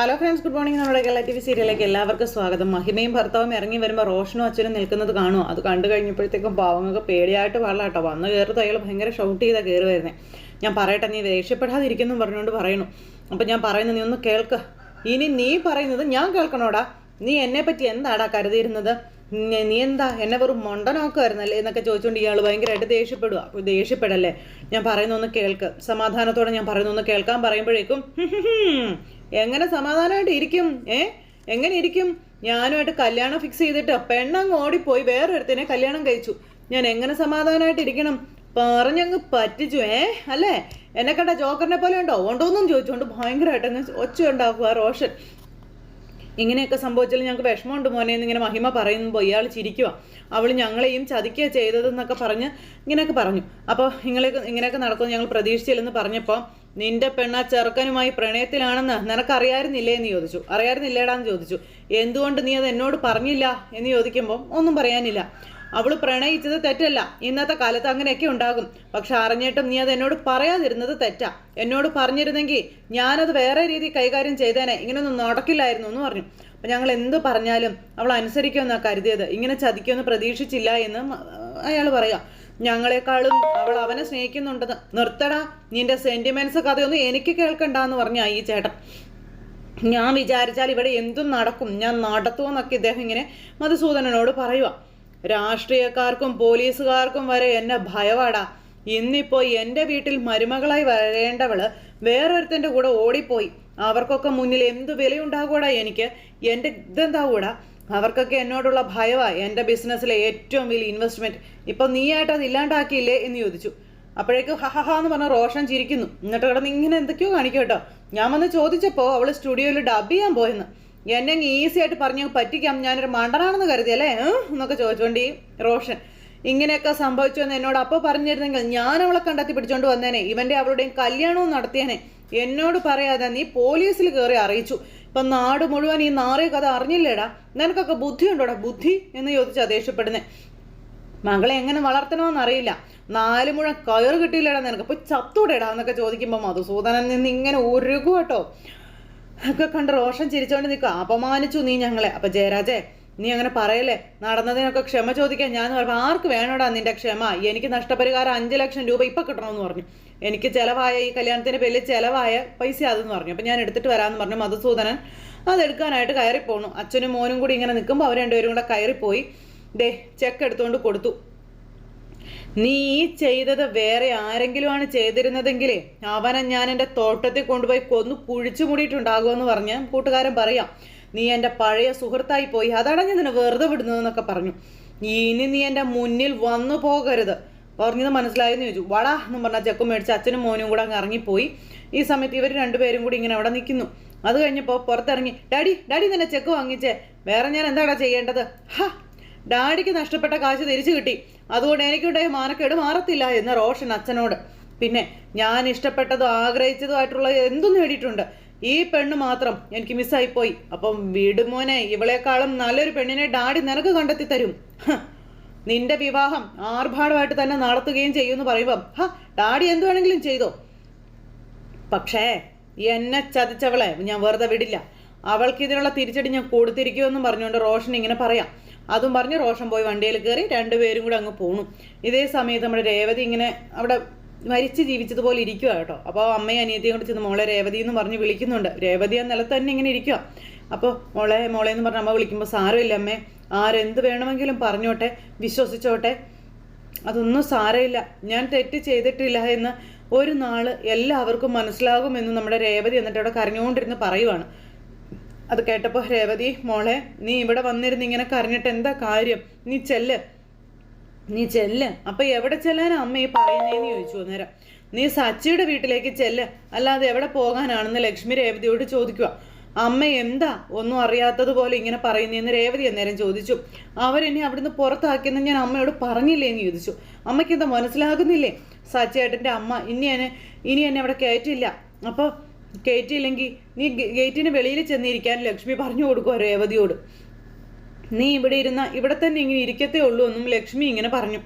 Hello friends good morning നമ്മുടെ Kerala T V സീരിയലിലേക്ക് എല്ലാവർക്കും സ്വാഗതം. മഹിമയും ഭർത്താവും ഇറങ്ങി വരുമ്പോൾ റോഷനും അച്ഛനും നിൽക്കുന്നത് കാണുമോ അത് കണ്ടു കഴിഞ്ഞപ്പോഴത്തേക്കും പാവങ്ങൾക്ക് പേടിയായിട്ട് പാടില്ല കേട്ടോ. വന്ന് കയറി അയാൾ ഭയങ്കര ഷൗട്ട് ചെയ്താൽ കയറി വരുന്നത് ഞാൻ പറയട്ടെ നീ ദേഷ്യപ്പെടാതിരിക്കുന്നു പറഞ്ഞുകൊണ്ട് പറയുന്നു. അപ്പം ഞാൻ പറയുന്നത് നീ ഒന്ന് കേൾക്ക്. ഇനി നീ പറയുന്നത് ഞാൻ കേൾക്കണോടാ. നീ എന്നെപ്പറ്റി എന്താടാ കരുതിയിരുന്നത്? നീ- എന്താ? എന്നെ വെറും മൊണ്ടനോക്കുമായിരുന്നല്ലേ എന്നൊക്കെ ചോദിച്ചുകൊണ്ട് ഇയാൾ ഭയങ്കരമായിട്ട് ദേഷ്യപ്പെടുക അപ്പോൾ ദേഷ്യപ്പെടല്ലേ? ഞാൻ പറയുന്നൊന്ന് കേൾക്ക്. സമാധാനത്തോടെ ഞാൻ പറയുന്നൊന്ന് കേൾക്കാൻ പറയുമ്പോഴേക്കും എങ്ങനെ സമാധാനമായിട്ട് ഇരിക്കും? ഏ? എങ്ങനെ ഇരിക്കും? ഞാനുമായിട്ട് കല്യാണം ഫിക്സ് ചെയ്തിട്ട് പെണ്ണങ്ങ് ഓടിപ്പോയി വേറൊരുത്തിനെ കല്യാണം കഴിച്ചു. ഞാൻ എങ്ങനെ സമാധാനമായിട്ട് ഇരിക്കണം? പറഞ്ഞങ്ങ് പറ്റിച്ചു ഏ? അല്ലേ? എന്നെ കണ്ട ജോക്കറിനെ പോലെ ഉണ്ടോ? ഉണ്ടോന്നും ചോദിച്ചുകൊണ്ട് ഭയങ്കരമായിട്ട് അങ്ങ് ഒച്ച ഉണ്ടാക്കുക റോഷൻ. ഇങ്ങനെയൊക്കെ സംഭവിച്ചാൽ ഞങ്ങൾക്ക് വിഷമമുണ്ട് മോനെ എന്നിങ്ങനെ മഹിമ പറയുമ്പോൾ ഇയാൾ ചിരിക്കുക അവൾ ഞങ്ങളെയും ചതിക്കുക ചെയ്തതെന്നൊക്കെ പറഞ്ഞ് ഇങ്ങനെയൊക്കെ പറഞ്ഞു. അപ്പോൾ ഇങ്ങനെയൊക്കെ ഇങ്ങനെയൊക്കെ നടക്കുമെന്ന് ഞങ്ങൾ പ്രതീക്ഷിച്ചില്ലെന്ന് പറഞ്ഞപ്പോൾ നിന്റെ പെണ്ണ ചെറുക്കനുമായി പ്രണയത്തിലാണെന്ന് നിനക്കറിയായിരുന്നില്ലേ എന്ന് ചോദിച്ചു. അറിയായിരുന്നില്ലേടാന്ന് ചോദിച്ചു. എന്തുകൊണ്ട് നീ അത് എന്നോട് പറഞ്ഞില്ല എന്ന് ചോദിക്കുമ്പോൾ ഒന്നും പറയാനില്ല. അവൾ പ്രണയിച്ചത് തെറ്റല്ല. ഇന്നത്തെ കാലത്ത് അങ്ങനെയൊക്കെ ഉണ്ടാകും. പക്ഷെ അറിഞ്ഞിട്ടും നീ അത് എന്നോട് പറയാതിരുന്നത് തെറ്റാ. എന്നോട് പറഞ്ഞിരുന്നെങ്കിൽ ഞാനത് വേറെ രീതി കൈകാര്യം ചെയ്തേനെ. ഇങ്ങനൊന്നും നടക്കില്ലായിരുന്നു എന്ന് പറഞ്ഞു. അപ്പം ഞങ്ങൾ എന്ത് പറഞ്ഞാലും അവൾ അനുസരിക്കുമെന്നാണ് കരുതിയത്. ഇങ്ങനെ ചതിക്കുമെന്ന് പ്രതീക്ഷിച്ചില്ല എന്ന് അയാൾ പറയാം. ഞങ്ങളെക്കാളും അവൾ അവനെ സ്നേഹിക്കുന്നുണ്ടെന്ന് നിർത്തടാ നിന്റെ സെന്റിമെന്റ്സ് കഥയൊന്നും എനിക്ക് കേൾക്കണ്ടെന്ന് പറഞ്ഞ ഈ ചേട്ടൻ. ഞാൻ വിചാരിച്ചാൽ ഇവിടെ എന്തും നടക്കും. ഞാൻ നടത്തുമെന്നൊക്കെ ഇദ്ദേഹം ഇങ്ങനെ മധുസൂദനനോട് പറയുക രാഷ്ട്രീയക്കാർക്കും പോലീസുകാർക്കും വരെ എന്നെ ഭയവാടാ. ഇന്നിപ്പോ എന്റെ വീട്ടിൽ മരുമകളായി വരേണ്ടവൾ വേറൊരുത്തന്റെ കൂടെ ഓടിപ്പോയി. അവർക്കൊക്കെ മുന്നിൽ എന്ത് വിലയുണ്ടാകൂടാ എനിക്ക്? എന്റെ ഇതെന്താകൂടാ അവർക്കൊക്കെ എന്നോടുള്ള ഭയവാ എന്റെ ബിസിനസ്സിലെ ഏറ്റവും വലിയ ഇൻവെസ്റ്റ്മെന്റ് ഇപ്പൊ നീയായിട്ട് അത് ഇല്ലാണ്ടാക്കിയില്ലേ എന്ന് ചോദിച്ചു. അപ്പോഴേക്കും ഹഹഹ എന്ന് പറഞ്ഞ റോഷൻ ചിരിക്കുന്നു. എന്നിട്ട് കിടന്ന് ഇങ്ങനെ എന്തൊക്കെയോ കാണിക്കും കേട്ടോ. ഞാൻ വന്ന് ചോദിച്ചപ്പോൾ അവൾ സ്റ്റുഡിയോയിൽ ഡബ് ചെയ്യാൻ പോയെന്ന്. എന്നെ ഈസി ആയിട്ട് പറഞ്ഞു പറ്റിക്കാം. ഞാനൊരു മണ്ടനാണെന്ന് കരുതി അല്ലേ? എന്നൊക്കെ ചോദിച്ചോണ്ട് ഈ റോഷൻ. ഇങ്ങനെയൊക്കെ സംഭവിച്ചു എന്ന് എന്നോട് അപ്പോൾ പറഞ്ഞിരുന്നെങ്കിൽ ഞാൻ അവളെ കണ്ടെത്തി പിടിച്ചോണ്ട് വന്നേനെ. ഇവന്റെ അവളുടെയും കല്യാണവും നടത്തിയേനെ. എന്നോട് പറയാതെ നീ പോലീസിൽ കയറി അറിയിച്ചു. ഇപ്പൊ നാട് മുഴുവൻ ഈ നാറിയ കഥ അറിഞ്ഞില്ലേടാ? നിനക്കൊക്കെ ബുദ്ധി ഉണ്ടോടാ ബുദ്ധി എന്ന് ചോദിച്ചാ ദേഷ്യപ്പെടുന്നേ. മകളെ എങ്ങനെ വളർത്തണമെന്ന് അറിയില്ല. നാല് മുഴ കയറ് കിട്ടിയില്ലടാ നിനക്ക്? ഇപ്പൊ ചത്തൂടെടാ എന്നൊക്കെ ചോദിക്കുമ്പോൾ മധുസൂദനൻ നിന്ന് ഇങ്ങനെ ഉരുകു കേട്ടോ. ഒക്കെ കണ്ട് റോഷൻ ചിരിച്ചോണ്ട് നിൽക്കുക. അപമാനിച്ചു നീ ഞങ്ങളെ. അപ്പൊ ജയരാജേ നീ അങ്ങനെ പറയല്ലേ? നടന്നതിനൊക്കെ ക്ഷമ ചോദിക്കാൻ ഞാൻ പറഞ്ഞു ആർക്ക് വേണോടാ നിന്റെ ക്ഷമ? എനിക്ക് നഷ്ടപരിഹാരം അഞ്ച് ലക്ഷം രൂപ ഇപ്പൊ കിട്ടണമെന്ന് പറഞ്ഞു. എനിക്ക് ചെലവായ ഈ കല്യാണത്തിന് വലിയ ചെലവായ പൈസ അതെന്ന് പറഞ്ഞു. അപ്പൊ ഞാൻ എടുത്തിട്ട് വരാമെന്ന് പറഞ്ഞു. മധുസൂദനൻ അതെടുക്കാനായിട്ട് പോണു അച്ഛനും മോനും കൂടി ഇങ്ങനെ നിൽക്കുമ്പോൾ അവർ രണ്ടുപേരും കൂടെ കയറിപ്പോയി. ദേ ചെക്ക് എടുത്തുകൊണ്ട് കൊടുത്തു. നീ ഈ ചെയ്തത് വേറെ ആരെങ്കിലുമാണ് ചെയ്തിരുന്നതെങ്കിൽ അവനെ ഞാൻ എന്റെ തോട്ടത്തിൽ കൊണ്ടുപോയി കൊന്നു കുഴിച്ചു മൂടിയിട്ടുണ്ടാകുമെന്ന് പറഞ്ഞ് കൂട്ടുകാരൻ പറയാം നീ എന്റെ പഴയ സുഹൃത്തായി പോയി അതാണ് ഞാൻ നിന്നെ വെറുതെ വിടുന്നതെന്നൊക്കെ പറഞ്ഞു. ഇനി നീ എന്റെ മുന്നിൽ വന്നു പോകരുത്. പറഞ്ഞത് മനസ്സിലായെന്ന് ചോദിച്ചു. വടാ എന്ന് പറഞ്ഞാൽ ചെക്കും മേടിച്ച് അച്ഛനും മോനും കൂടെ അങ്ങ് ഇറങ്ങിപ്പോയി. ഈ സമയത്ത് ഇവർ രണ്ടുപേരും കൂടി ഇങ്ങനെ അവിടെ നിൽക്കുന്നു. അത് കഴിഞ്ഞപ്പോൾ പുറത്തിറങ്ങി ഡാഡി ഡാഡി നിന്നെ ചെക്ക് വാങ്ങിച്ചേ. വേറെ ഞാൻ എന്താടാ ചെയ്യേണ്ടത്? ഹാ ഡാഡിക്ക് നഷ്ടപ്പെട്ട കാശ് തിരിച്ചു കിട്ടി. അതുകൊണ്ട് എനിക്കുണ്ടായ മാനക്കേട് മാറത്തില്ല എന്ന് റോഷൻ അച്ഛനോട്. പിന്നെ ഞാൻ ഇഷ്ടപ്പെട്ടതും ആഗ്രഹിച്ചതുമായിട്ടുള്ള എന്തും നേടിയിട്ടുണ്ട്. ഈ പെണ്ണ് മാത്രം എനിക്ക് മിസ്സായിപ്പോയി അപ്പം വീടുമോനെ ഇവളെക്കാളും നല്ലൊരു പെണ്ണിനെ ഡാഡി നിനക്ക് കണ്ടെത്തി തരും. നിന്റെ വിവാഹം ആർഭാടമായിട്ട് തന്നെ നടത്തുകയും ചെയ്യുമെന്ന് പറയുമ്പം ഹ ഡാഡി എന്ത് വേണമെങ്കിലും ചെയ്തോ? പക്ഷേ എന്നെ ചതിച്ചവളെ ഞാൻ വെറുതെ വിടില്ല. അവൾക്ക് ഇതിനുള്ള തിരിച്ചടി ഞാൻ കൊടുത്തിരിക്കുമെന്നും പറഞ്ഞുകൊണ്ട് റോഷൻ ഇങ്ങനെ പറയാം. അതും പറഞ്ഞ് റോഷൻ പോയി വണ്ടിയിൽ കയറി രണ്ടുപേരും കൂടെ അങ്ങ് പോണു. ഇതേ സമയത്ത് നമ്മുടെ രേവതി ഇങ്ങനെ അവിടെ മരിച്ച് ജീവിച്ചതുപോലെ ഇരിക്കുക കേട്ടോ. അപ്പോൾ അമ്മയും അനിയത്തിയും കൂടെ ചെന്ന് മോളെ രേവതി എന്ന് പറഞ്ഞ് വിളിക്കുന്നുണ്ട്. രേവതി ആ നിലത്ത് തന്നെ ഇങ്ങനെ ഇരിക്കുക അപ്പോൾ മോളെ മോളെ എന്ന് പറഞ്ഞ അമ്മ വിളിക്കുമ്പോൾ സാരമില്ല അമ്മേ. ആരെന്ത് വേണമെങ്കിലും പറഞ്ഞോട്ടെ വിശ്വസിച്ചോട്ടെ. അതൊന്നും സാരമില്ല. ഞാൻ തെറ്റ് ചെയ്തിട്ടില്ല എന്ന് ഒരു നാൾ എല്ലാവർക്കും മനസ്സിലാകുമെന്ന് നമ്മുടെ രേവതി എന്നിട്ട് അവിടെ കരഞ്ഞുകൊണ്ടിരുന്ന് പറയുവാണ്. അത് കേട്ടപ്പോൾ രേവതി മോളെ നീ ഇവിടെ വന്നിരുന്ന് ഇങ്ങനെ കരഞ്ഞിട്ട് എന്താ കാര്യം? നീ ചെല്ല്. നീ ചെല്ല്. അപ്പൊ എവിടെ ചെല്ലാനാ അമ്മ ഈ പറയുന്നേന്ന് ചോദിച്ചു അന്നേരം. നീ സച്ചിയുടെ വീട്ടിലേക്ക് ചെല്ല്. അല്ലാതെ എവിടെ പോകാനാണെന്ന് ലക്ഷ്മി രേവതിയോട് ചോദിക്കുക അമ്മ എന്താ ഒന്നും അറിയാത്തതുപോലെ ഇങ്ങനെ പറയുന്നതെന്ന് രേവതി അന്നേരം ചോദിച്ചു. അവരെന്നെ അവിടുന്ന് പുറത്താക്കിയെന്ന് ഞാൻ അമ്മയോട് പറഞ്ഞില്ലേ എന്ന് ചോദിച്ചു. അമ്മയ്ക്ക് എന്താ മനസ്സിലാകുന്നില്ലേ? സച്ചേട്ടന്റെ അമ്മ ഇനി എന്നെ ഇനി എന്നെ അവിടെ കയറ്റില്ല. അപ്പോൾ കയറ്റിയില്ലെങ്കിൽ നീ ഗേറ്റിന് വെളിയിൽ ചെന്നിരിക്കാൻ ലക്ഷ്മി പറഞ്ഞു കൊടുക്കുക രേവതിയോട്. നീ ഇവിടെ ഇരുന്ന ഇവിടെ തന്നെ ഇങ്ങനെ ഇരിക്കത്തേ ഉള്ളൂ എന്നും ലക്ഷ്മി ഇങ്ങനെ പറഞ്ഞു.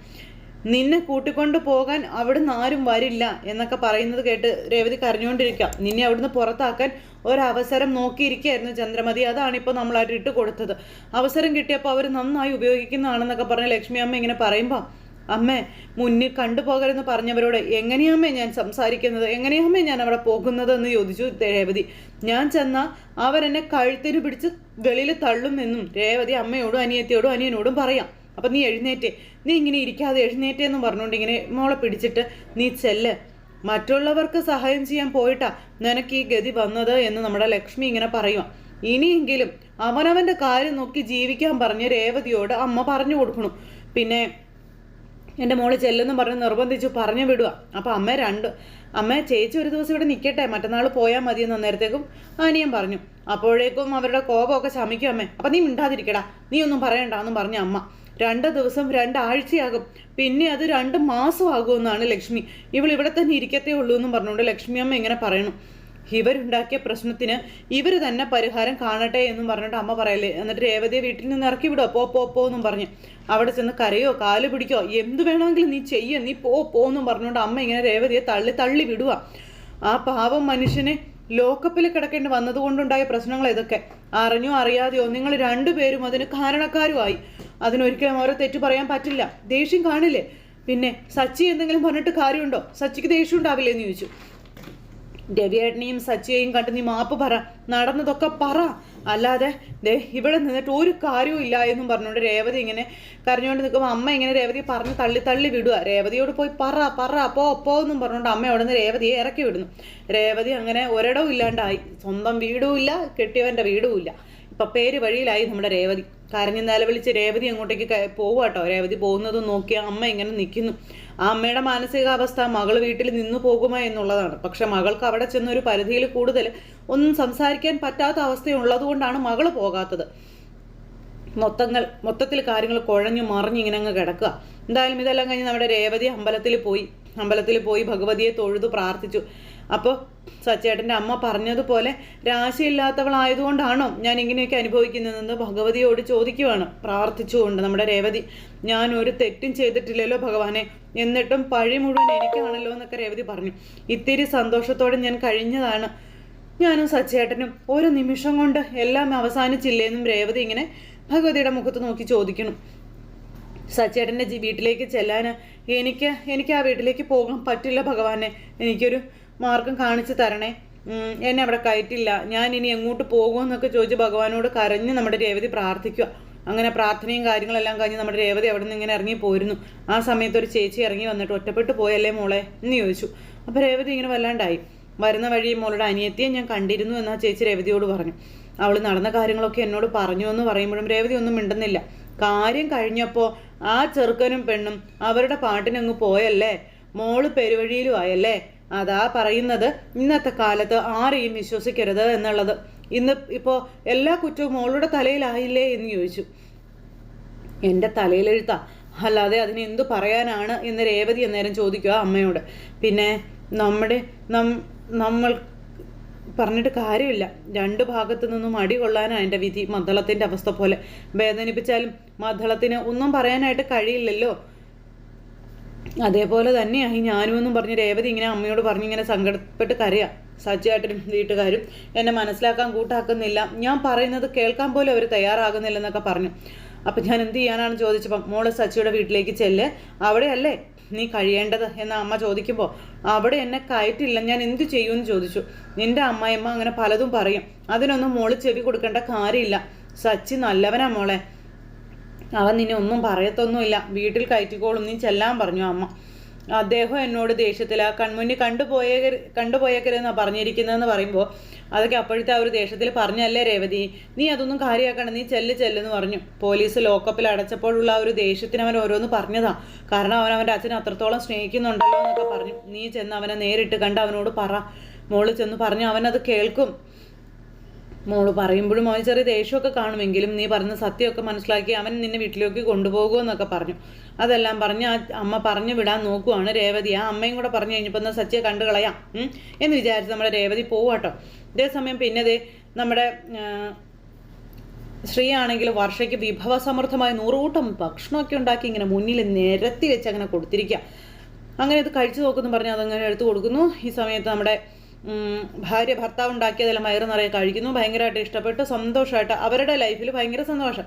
നിന്നെ കൂട്ടിക്കൊണ്ട് പോകാൻ അവിടുന്ന് ആരും വരില്ല എന്നൊക്കെ പറയുന്നത് കേട്ട് രേവതി കരഞ്ഞുകൊണ്ടിരിക്കാം നിന്നെ അവിടുന്ന് പുറത്താക്കാൻ ഒരവസരം നോക്കിയിരിക്കുകയായിരുന്നു ചന്ദ്രമതി. അതാണ് ഇപ്പോൾ നമ്മളായിട്ട് ഇട്ട് കൊടുത്തത്. അവസരം കിട്ടിയപ്പോൾ അവർ നന്നായി ഉപയോഗിക്കുന്നതാണെന്നൊക്കെ പറഞ്ഞ് ലക്ഷ്മി അമ്മ ഇങ്ങനെ പറയുമ്പോൾ അമ്മേ മുന്നിൽ കണ്ടുപോകരുതെന്ന് പറഞ്ഞവരോട് എങ്ങനെയാമ്മേ ഞാൻ സംസാരിക്കുന്നത്? എങ്ങനെയാമ്മേ ഞാൻ അവിടെ പോകുന്നത് എന്ന് ചോദിച്ചു രേവതി. ഞാൻ ചെന്ന അവരെന്നെ കഴുത്തിന് പിടിച്ച് വെളിയിൽ തള്ളും എന്നും രേവതി അമ്മയോടും അനിയത്തിയോടും അനിയനോടും പറയാം. അപ്പം നീ എഴുന്നേറ്റേ. നീ ഇങ്ങനെ ഇരിക്കാതെ എഴുന്നേറ്റേ എന്ന് പറഞ്ഞുകൊണ്ട് ഇങ്ങനെ മോളെ പിടിച്ചിട്ട് നീ ചെല്ല്. മറ്റുള്ളവർക്ക് സഹായം ചെയ്യാൻ പോയിട്ടാ നിനക്ക് ഈ ഗതി വന്നത് എന്ന് നമ്മുടെ ലക്ഷ്മി ഇങ്ങനെ പറയുക ഇനിയെങ്കിലും അവനവന്റെ കാര്യം നോക്കി ജീവിക്കാൻ പറഞ്ഞ് രേവതിയോട് അമ്മ പറഞ്ഞു കൊടുക്കണം. പിന്നെ എന്റെ മോൾ ചെല്ലെന്നും പറഞ്ഞ് നിർബന്ധിച്ചു പറഞ്ഞു വിടുക അപ്പോൾ അമ്മ രണ്ട് അമ്മ ചേച്ചി ഒരു ദിവസം ഇവിടെ നിൽക്കട്ടെ മറ്റന്നാൾ പോയാൽ എന്ന് അന്നേരത്തേക്കും അനിയൻ പറഞ്ഞു. അപ്പോഴേക്കും അവരുടെ കോപമൊക്കെ ശമിക്കും അമ്മേ. അപ്പം നീ മിണ്ടാതിരിക്കടാ നീ ഒന്നും പറയണ്ട എന്നും പറഞ്ഞു അമ്മ. രണ്ട് ദിവസം രണ്ടാഴ്ചയാകും പിന്നെ അത് രണ്ട് മാസമാകുമെന്നാണ് ലക്ഷ്മി. ഇവൾ ഇവിടെ തന്നെ ഇരിക്കത്തേ ഉള്ളൂ എന്നും പറഞ്ഞുകൊണ്ട് ലക്ഷ്മി അമ്മ ഇങ്ങനെ പറയണം. ഇവരുണ്ടാക്കിയ പ്രശ്നത്തിന് ഇവർ തന്നെ പരിഹാരം കാണട്ടെ എന്നും പറഞ്ഞിട്ട് അമ്മ പറയല്ലേ എന്നിട്ട് രേവതിയെ വീട്ടിൽ നിന്ന് ഇറക്കി വിടുക പോ പോ പോ എന്നും പറഞ്ഞു. അവിടെ ചെന്ന് കരയോ കാൽ പിടിക്കോ? എന്ത് വേണമെങ്കിലും നീ ചെയ്യ നീ പോ പോ എന്നും പറഞ്ഞുകൊണ്ട് അമ്മ ഇങ്ങനെ രേവതിയെ തള്ളി തള്ളി വിടുക ആ പാവം മനുഷ്യനെ ലോക്കപ്പിൽ കിടക്കേണ്ടി വന്നതുകൊണ്ടുണ്ടായ പ്രശ്നങ്ങൾ ഇതൊക്കെ അറിഞ്ഞോ അറിയാതെയോ? നിങ്ങൾ രണ്ടുപേരും അതിന് കാരണക്കാരുമായി. അതിനൊരിക്കലും ഓരോ തെറ്റു പറയാൻ പറ്റില്ല. ദേഷ്യം കാണില്ലേ? പിന്നെ സച്ചി എന്തെങ്കിലും പറഞ്ഞിട്ട് കാര്യമുണ്ടോ? സച്ചിക്ക് ദേഷ്യം ഉണ്ടാവില്ലേ എന്ന് ചോദിച്ചു. രവിയേട്ടനെയും സച്ചിയെയും കണ്ട് നീ മാപ്പ് പറ. നടന്നതൊക്കെ പറ. അല്ലാതെ ദേ ഇവിടെ നിന്നിട്ട് ഒരു കാര്യവും ഇല്ല എന്നും പറഞ്ഞുകൊണ്ട് രേവതി ഇങ്ങനെ കരഞ്ഞുകൊണ്ട് നിൽക്കുമ്പോൾ അമ്മ ഇങ്ങനെ രേവതി പറഞ്ഞ് തള്ളി തള്ളി വിടുക രേവതിയോട് പോയി പറ പറ പോ പോ എന്നും പറഞ്ഞുകൊണ്ട് അമ്മ അവിടെ നിന്ന് രേവതിയെ ഇറക്കി വിടുന്നു. രേവതി അങ്ങനെ ഒരിടവും ഇല്ലാണ്ടായി. സ്വന്തം വീടും ഇല്ല കെട്ടിയവന്റെ വീടും ഇല്ല. ഇപ്പം പേര് വഴിയിലായി നമ്മുടെ രേവതി. കരഞ്ഞ് നിലവിളിച്ച് രേവതി അങ്ങോട്ടേക്ക് പോവുക കേട്ടോ രേവതി പോകുന്നതും നോക്കിയാൽ അമ്മ ഇങ്ങനെ നിൽക്കുന്നു ആ അമ്മയുടെ മാനസികാവസ്ഥ മകൾ വീട്ടിൽ നിന്നു പോകുമോ എന്നുള്ളതാണ്. പക്ഷെ മകൾക്ക് അവിടെ ചെന്നൊരു പരിധിയിൽ കൂടുതൽ ഒന്നും സംസാരിക്കാൻ പറ്റാത്ത അവസ്ഥയുള്ളതുകൊണ്ടാണ് മകൾ പോകാത്തത്. മൊത്തങ്ങൾ മൊത്തത്തിൽ കാര്യങ്ങൾ കുഴഞ്ഞു മറിഞ്ഞ് ഇങ്ങനെ അങ്ങ് കിടക്കുക. എന്തായാലും ഇതെല്ലാം കഴിഞ്ഞ് നമ്മുടെ രേവതി അമ്പലത്തിൽ പോയി. അമ്പലത്തിൽ പോയി ഭഗവതിയെ തൊഴുതു പ്രാർത്ഥിച്ചു. അപ്പോൾ സച്ചേട്ടന്റെ അമ്മ പറഞ്ഞതുപോലെ രാശിയില്ലാത്തവളായതുകൊണ്ടാണോ ഞാൻ ഇങ്ങനെയൊക്കെ അനുഭവിക്കുന്നതെന്ന് ഭഗവതിയോട് ചോദിക്കുവാണ്. പ്രാർത്ഥിച്ചുകൊണ്ട് നമ്മുടെ രേവതി ഞാൻ ഒരു തെറ്റും ചെയ്തിട്ടില്ലല്ലോ ഭഗവാനെ. എന്നിട്ടും പഴി മുഴുവൻ എനിക്കാണല്ലോ എന്നൊക്കെ രേവതി പറഞ്ഞു. ഇത്തിരി സന്തോഷത്തോടെ ഞാൻ കഴിഞ്ഞതാണ്. ഞാനും സച്ചേട്ടനും ഒരു നിമിഷം കൊണ്ട് എല്ലാം അവസാനിച്ചില്ലേന്നും രേവതി ഇങ്ങനെ ഭഗവതിയുടെ മുഖത്ത് നോക്കി ചോദിക്കണം സച്ചേട്ടന്റെ വീട്ടിലേക്ക് ചെല്ലാൻ എനിക്ക് എനിക്ക് ആ വീട്ടിലേക്ക് പോകാൻ പറ്റില്ല ഭഗവാനെ. എനിക്കൊരു മാർഗം കാണിച്ചു തരണേ. എന്നെ അവിടെ കയറ്റില്ല. ഞാൻ ഇനി എങ്ങോട്ട് പോകുമെന്നൊക്കെ ചോദിച്ച് ഭഗവാനോട് കരഞ്ഞ് നമ്മുടെ രേവതി പ്രാർത്ഥിക്കുക. അങ്ങനെ പ്രാർത്ഥനയും കാര്യങ്ങളെല്ലാം കഴിഞ്ഞ് നമ്മുടെ രേവതി അവിടെ നിന്ന് ഇങ്ങനെ ഇറങ്ങി പോയിരുന്നു ആ സമയത്ത് ഒരു ചേച്ചി ഇറങ്ങി വന്നിട്ട് ഒറ്റപ്പെട്ട് പോയല്ലേ മോളെ എന്ന് ചോദിച്ചു. അപ്പോൾ രേവതി ഇങ്ങനെ വല്ലാണ്ടായി. വരുന്ന വഴി മോളുടെ അനിയത്തിയെ ഞാൻ കണ്ടിരുന്നു എന്ന് ആ ചേച്ചി രേവതിയോട് പറഞ്ഞു. അവൾ നടന്ന കാര്യങ്ങളൊക്കെ എന്നോട് പറഞ്ഞു എന്ന് പറയുമ്പോഴും രേവതി ഒന്നും മിണ്ടുന്നില്ല. കാര്യം കഴിഞ്ഞപ്പോൾ ആ ചെറുക്കനും പെണ്ണും അവരുടെ പാട്ടിനങ്ങ് പോയല്ലേ? മോൾ പെരുവഴിയിലും ആയല്ലേ? അതാ പറയുന്നത് ഇന്നത്തെ കാലത്ത് ആരെയും വിശ്വസിക്കരുത് എന്നുള്ളത്. ഇന്ന് ഇപ്പോൾ എല്ലാ കുറ്റവും മോളുടെ തലയിലായില്ലേ എന്ന് ചോദിച്ചു. എന്റെ തലയിലെഴുത്താ. അല്ലാതെ അതിന് എന്തു പറയാനാണ് എന്ന് രേവതി അന്നേരം ചോദിക്കുക അമ്മയോട്. പിന്നെ നമ്മുടെ നമ്മൾ പറഞ്ഞിട്ട് കാര്യമില്ല. രണ്ട് ഭാഗത്തു നിന്നും അടി കൊള്ളാനാണ് എന്റെ വിധി. മദ്ദളത്തിന്റെ അവസ്ഥ പോലെ. വേദനിപ്പിച്ചാലും മദ്ദളത്തിന് ഒന്നും പറയാനായിട്ട് കഴിയില്ലല്ലോ. അതേപോലെ തന്നെയാണ് ഈ ഞാനും എന്നും പറഞ്ഞ് രേവതി ഇങ്ങനെ അമ്മയോട് പറഞ്ഞ് ഇങ്ങനെ സങ്കടപ്പെട്ട് കരയാ. സജ്ജയായിട്ടും വീട്ടുകാരും എന്നെ മനസ്സിലാക്കാൻ കൂട്ടാക്കുന്നില്ല. ഞാൻ പറയുന്നത് കേൾക്കാൻ പോലും അവർ തയ്യാറാകുന്നില്ലെന്നൊക്കെ പറഞ്ഞു. അപ്പം ഞാൻ എന്ത് ചെയ്യാനാണ് ചോദിച്ചപ്പം മോൾ സച്ചിയുടെ വീട്ടിലേക്ക് ചെല്ല്. അവിടെയല്ലേ നീ കഴിയേണ്ടത്? എന്ന് അമ്മ ചോദിക്കുമ്പോൾ അവിടെ എന്നെ കയറ്റില്ല. ഞാൻ എന്ത് ചെയ്യുമെന്ന് ചോദിച്ചു. നിന്റെ അമ്മായിമ്മ അങ്ങനെ പലതും പറയും. അതിനൊന്നും മോൾ ചെവി കൊടുക്കേണ്ട കാര്യമില്ല. സച്ചി നല്ലവനാ മോളെ. അവൻ നിന്നെ ഒന്നും പറയത്തൊന്നുമില്ല. വീട്ടിൽ കയറ്റിക്കോളും. നീ ചെല്ലാൻ പറഞ്ഞു അമ്മ. അദ്ദേഹം എന്നോട് ദേഷ്യത്തിൽ ആ കൺമുന്നിൽ കണ്ടുപോയ കണ്ടുപോയേക്കരുതെന്നാണ് പറഞ്ഞിരിക്കുന്നതെന്ന് പറയുമ്പോൾ അതൊക്കെ അപ്പോഴത്തെ ആ ഒരു ദേഷ്യത്തിൽ പറഞ്ഞല്ലേ രേവതി? നീ അതൊന്നും കാര്യമാക്കണ്ട നീ ചെല്ല് ചെല്ലെന്ന് പറഞ്ഞു. പോലീസ് ലോക്കപ്പിൽ അടച്ചപ്പോഴുള്ള ആ ഒരു ദേഷ്യത്തിന് അവൻ ഓരോന്ന് പറഞ്ഞതാ. കാരണം അവൻ അവന്റെ അച്ഛനെ അത്രത്തോളം സ്നേഹിക്കുന്നുണ്ടല്ലോ എന്നൊക്കെ പറഞ്ഞു. നീ ചെന്ന് അവനെ നേരിട്ട് കണ്ട് അവനോട് പറ. മോൾ ചെന്ന് പറഞ്ഞു അവനത് കേൾക്കും. മോൾ പറയുമ്പോഴും അവന് ചെറിയ ദേഷ്യമൊക്കെ കാണുമെങ്കിലും നീ പറഞ്ഞ സത്യമൊക്കെ മനസ്സിലാക്കി അവൻ നിന്നെ വീട്ടിലേക്ക് കൊണ്ടുപോകുമെന്നൊക്കെ പറഞ്ഞു. അതെല്ലാം പറഞ്ഞ് ആ അമ്മ പറഞ്ഞു വിടാൻ നോക്കുവാണ് രേവതി. ആ അമ്മയും കൂടെ പറഞ്ഞു കഴിഞ്ഞപ്പോൾ എന്നാൽ സത്യം കണ്ടു കളയാം എന്ന് വിചാരിച്ച് നമ്മുടെ രേവതി പോവാട്ടോ ഇതേ സമയം പിന്നെ ദേ നമ്മുടെ ശ്രീ ആണെങ്കിൽ വർഷയ്ക്ക് വിഭവസമൃദ്ധമായ നൂറുകൂട്ടം ഭക്ഷണമൊക്കെ ഉണ്ടാക്കി ഇങ്ങനെ മുന്നിൽ നിരത്തി വെച്ച് അങ്ങനെ കൊടുത്തിരിക്കുക അങ്ങനെ ഇത് കഴിച്ചു നോക്കുന്നു പറഞ്ഞ് അതങ്ങനെ എടുത്തു കൊടുക്കുന്നു. ഈ സമയത്ത് നമ്മുടെ ഭാര്യ ഭർത്താവ് ഉണ്ടാക്കിയതെല്ലാം വയറ് നിറയെ കഴിക്കുന്നു ഭയങ്കരമായിട്ട് ഇഷ്ടപ്പെട്ടു സന്തോഷമായിട്ട് അവരുടെ ലൈഫിൽ ഭയങ്കര സന്തോഷം.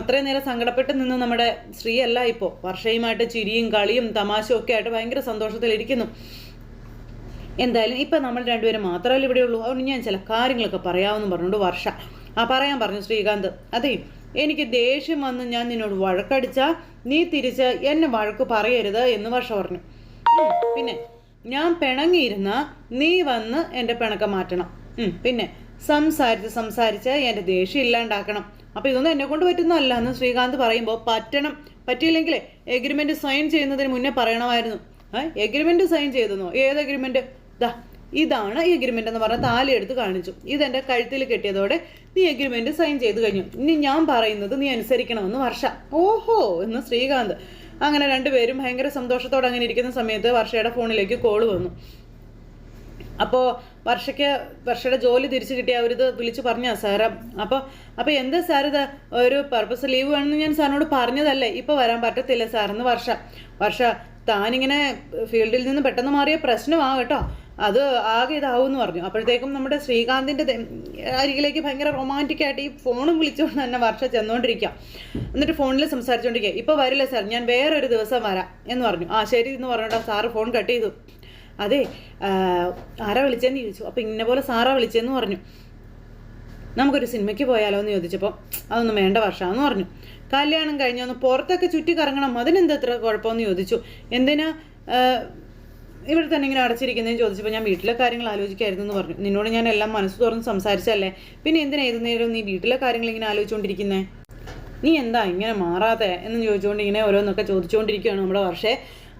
അത്രയും നേരം സങ്കടപ്പെട്ട് നിന്ന് നമ്മുടെ സ്ത്രീ അല്ല ഇപ്പോൾ വർഷയുമായിട്ട് ചിരിയും കളിയും തമാശയും ഒക്കെ ആയിട്ട് ഭയങ്കര സന്തോഷത്തിലിരിക്കുന്നു എന്തായാലും ഇപ്പം നമ്മൾ രണ്ടുപേരും മാത്രമല്ല ഇവിടെയുള്ളൂ അതുകൊണ്ട് ഞാൻ ചില കാര്യങ്ങളൊക്കെ പറയാമെന്ന് പറഞ്ഞുകൊണ്ട് വർഷ. ആ പറയാൻ പറഞ്ഞു ശ്രീകാന്ത്. അതെ എനിക്ക് ദേഷ്യം വന്ന് ഞാൻ നിന്നോട് വഴക്കടിച്ചാൽ നീ തിരിച്ച് എന്നെ വഴക്ക് പറയരുത് എന്ന് വർഷ പറഞ്ഞു. പിന്നെ ഞാൻ പിണങ്ങിയിരുന്ന നീ വന്ന് എന്റെ പിണക്കം മാറ്റണം. പിന്നെ സംസാരിച്ച് സംസാരിച്ച് എന്റെ ദേഷ്യം ഇല്ലാണ്ടാക്കണം. അപ്പോൾ ഇതൊന്നും എന്നെ കൊണ്ട് പറ്റുന്നതല്ല എന്ന് ശ്രീകാന്ത് പറയുമ്പോൾ പറ്റണം. പറ്റിയില്ലെങ്കിൽ എഗ്രിമെന്റ് സൈൻ ചെയ്യുന്നതിന് മുന്നേ പറയണമായിരുന്നു. Agreement sign ചെയ്തെന്നോ? ഏത് എഗ്രിമെന്റ് ദാ ഇതാണ് ഈ എഗ്രിമെന്റ് എന്ന് പറഞ്ഞ താലി എടുത്ത് കാണിച്ചു. ഇതെന്റെ കഴുത്തിൽ കെട്ടിയതോടെ നീ എഗ്രിമെന്റ് സൈൻ ചെയ്ത് കഴിഞ്ഞു. ഇനി ഞാൻ പറയുന്നത് നീ അനുസരിക്കണമെന്ന് വർഷ. ഓഹോ എന്ന് ശ്രീകാന്ത് അങ്ങനെ രണ്ടുപേരും ഭയങ്കര സന്തോഷത്തോടെ അങ്ങനെ ഇരിക്കുന്ന സമയത്ത് വർഷയുടെ ഫോണിലേക്ക് കോൾ വന്നു. അപ്പോൾ വർഷയ്ക്ക് വർഷയുടെ ജോലി തിരിച്ചു കിട്ടിയ അവരിത് വിളിച്ചു പറഞ്ഞാ സാറ് അപ്പോൾ അപ്പോൾ എന്താ സാർ ഇത്? ഒരു പർപ്പസ് ലീവ് വേണമെന്ന് ഞാൻ സാറിനോട് പറഞ്ഞതല്ലേ? ഇപ്പോൾ വരാൻ പറ്റത്തില്ല സാറെന്ന് വർഷ. വർഷ താനിങ്ങനെ ഫീൽഡിൽ നിന്ന് പെട്ടെന്ന് മാറിയ പ്രശ്നമാ കേട്ടോ. അത് ആകെ ഇതാവുമെന്ന് പറഞ്ഞു. അപ്പോഴത്തേക്കും നമ്മുടെ ശ്രീകാന്തിന്റെ അരികിലേക്ക് ഭയങ്കര റൊമാന്റിക് ആയിട്ട് ഈ ഫോണും വിളിച്ചുകൊണ്ട് തന്നെ വർഷ ചെന്നുകൊണ്ടിരിക്കുക എന്നിട്ട് ഫോണിൽ സംസാരിച്ചുകൊണ്ടിരിക്കുക ഇപ്പോൾ വരില്ല സാർ ഞാൻ വേറൊരു ദിവസം വരാം എന്ന് പറഞ്ഞു. ആ ശരി എന്ന് പറഞ്ഞിട്ട്. സാറ് ഫോൺ കട്ട് ചെയ്തു. അതെ ആരാ വിളിച്ചതെന്ന് ചോദിച്ചു. അപ്പോൾ ഇന്ന പോലെ സാറാ വിളിച്ചതെന്ന് പറഞ്ഞു. നമുക്കൊരു സിനിമയ്ക്ക് പോയാലോ എന്ന് ചോദിച്ചപ്പോൾ അതൊന്നും വേണ്ട വർഷമെന്ന് പറഞ്ഞു. കല്യാണം കഴിഞ്ഞൊന്ന് പുറത്തൊക്കെ ചുറ്റി കറങ്ങണം അതിനെന്താ ഇത്ര കുഴപ്പമെന്ന് ചോദിച്ചു. എന്തിനാ ഇവിടെ തന്നെ ഇങ്ങനെ അടച്ചിരിക്കുന്നതെന്ന് ചോദിച്ചപ്പോൾ ഞാൻ വീട്ടിലെ കാര്യങ്ങൾ ആലോചിക്കായിരുന്നു എന്ന് പറഞ്ഞു. നിന്നോട് ഞാൻ എല്ലാം മനസ്സ് തുറന്ന് സംസാരിച്ചല്ലേ പിന്നെ എന്തിനാ ഏത് നേരം നീ വീട്ടിലെ കാര്യങ്ങൾ ഇങ്ങനെ ആലോചിച്ചുകൊണ്ടിരിക്കുന്നേ നീ എന്താ ഇങ്ങനെ മാറാതെ എന്ന് ചോദിച്ചുകൊണ്ട് ഇങ്ങനെ ഓരോന്നൊക്കെ ചോദിച്ചുകൊണ്ടിരിക്കുകയാണ് നമ്മുടെ വർഷേ.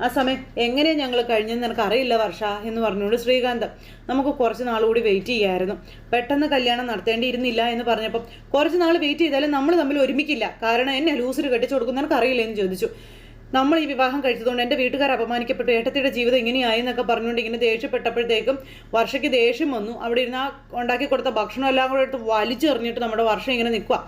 ആ സമയം എങ്ങനെയാണ് ഞങ്ങൾ കഴിഞ്ഞെന്ന് എനിക്ക് അറിയില്ല വർഷ എന്ന് പറഞ്ഞുകൊണ്ട് ശ്രീകാന്ത് നമുക്ക് കുറച്ച് നാൾ കൂടി വെയിറ്റ് ചെയ്യായിരുന്നു. പെട്ടെന്ന് കല്യാണം നടത്തേണ്ടിയിരുന്നില്ല എന്ന് പറഞ്ഞപ്പോൾ കുറച്ച് നാൾ വെയിറ്റ് ചെയ്താലും നമ്മൾ തമ്മിൽ ഒരുമിക്കില്ല. കാരണം എന്നെ ലൂസിൽ കെട്ടിച്ചു കൊടുക്കുന്ന എനിക്ക് അറിയില്ല എന്ന് ചോദിച്ചു. നമ്മൾ ഈ വിവാഹം കഴിച്ചതുകൊണ്ട് എന്റെ വീട്ടുകാർ അപമാനിക്കപ്പെട്ടു ഏട്ടത്തിയുടെ ജീവിതം ഇങ്ങനെയായി എന്നൊക്കെ പറഞ്ഞുകൊണ്ട് ഇങ്ങനെ ദേഷ്യപ്പെട്ടപ്പോഴത്തേക്കും വർഷയ്ക്ക് ദേഷ്യം വന്നു. അവിടെ ഇരുന്ന് ആ ഉണ്ടാക്കി കൊടുത്ത ഭക്ഷണം എല്ലാം കൂടെ എടുത്ത് വലിച്ചെറിഞ്ഞിട്ട് നമ്മുടെ വർഷം ഇങ്ങനെ നിൽക്കുക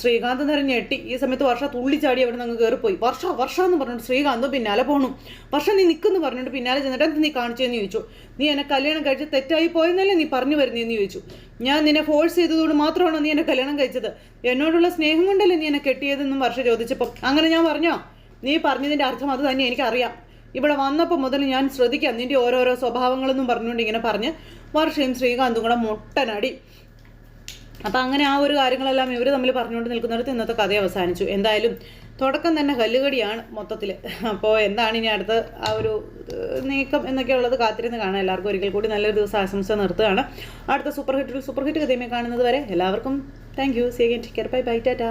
ശ്രീകാന്ത് നേരം ഞെട്ടി. ഈ സമയത്ത് വർഷ തുള്ളിച്ചാടി അവിടെ നിന്ന് കയറിപ്പോയി. വർഷ വർഷ എന്ന് പറഞ്ഞിട്ട് ശ്രീകാന്ത് പിന്നാലെ പോണു. വർഷ നീ നിൽക്കുന്നു പറഞ്ഞിട്ട് പിന്നാലെ ചെന്നിട്ട് എന്ത് നീ കാണിച്ചതെന്ന് ചോദിച്ചു. നീ എന്നെ കല്യാണം കഴിച്ച് തെറ്റായി പോയെന്നല്ലേ നീ പറഞ്ഞു വരുന്നതെന്ന് ചോദിച്ചു. ഞാൻ നിന്നെ ഫോഴ്സ് ചെയ്തതുകൊണ്ട് മാത്രമാണോ നീ എന്നെ കല്യാണം കഴിച്ചത്? എന്നോടുള്ള സ്നേഹം കൊണ്ടല്ലേ നീ എന്നെ കെട്ടിയതെന്നും വർഷ ചോദിച്ചപ്പോൾ അങ്ങനെ ഞാൻ പറഞ്ഞോ? നീ പറഞ്ഞതിന്റെ അർത്ഥം അത് തന്നെ എനിക്കറിയാം. ഇവിടെ വന്നപ്പോൾ മുതൽ ഞാൻ ശ്രദ്ധിക്കാം. നിന്റെ ഓരോരോ സ്വഭാവങ്ങളെന്നും പറഞ്ഞുകൊണ്ട് ഇങ്ങനെ പറഞ്ഞ് വർഷയും ശ്രീകാന്തും കൂടെ മുട്ടനടി. അപ്പം അങ്ങനെ ആ ഒരു കാര്യങ്ങളെല്ലാം ഇവർ തമ്മിൽ പറഞ്ഞുകൊണ്ട് നിൽക്കുന്നിടത്ത് ഇന്നത്തെ കഥ അവസാനിച്ചു. എന്തായാലും തുടക്കം തന്നെ കല്ലുകടിയാണ് മൊത്തത്തിൽ അപ്പോൾ എന്താണ് ഇനി അടുത്ത ആ ഒരു നീക്കം എന്നൊക്കെ ഉള്ളത് കാത്തിരുന്ന് കാണാം. എല്ലാവർക്കും ഒരിക്കൽ കൂടി നല്ലൊരു ദിവസം ആശംസ നിർത്തുകയാണ്. അടുത്ത സൂപ്പർ ഹിറ്റ് സൂപ്പർ ഹിറ്റ് കഥയുമായി കാണുന്നത് വരെ എല്ലാവർക്കും thank you see again take care bye bye tata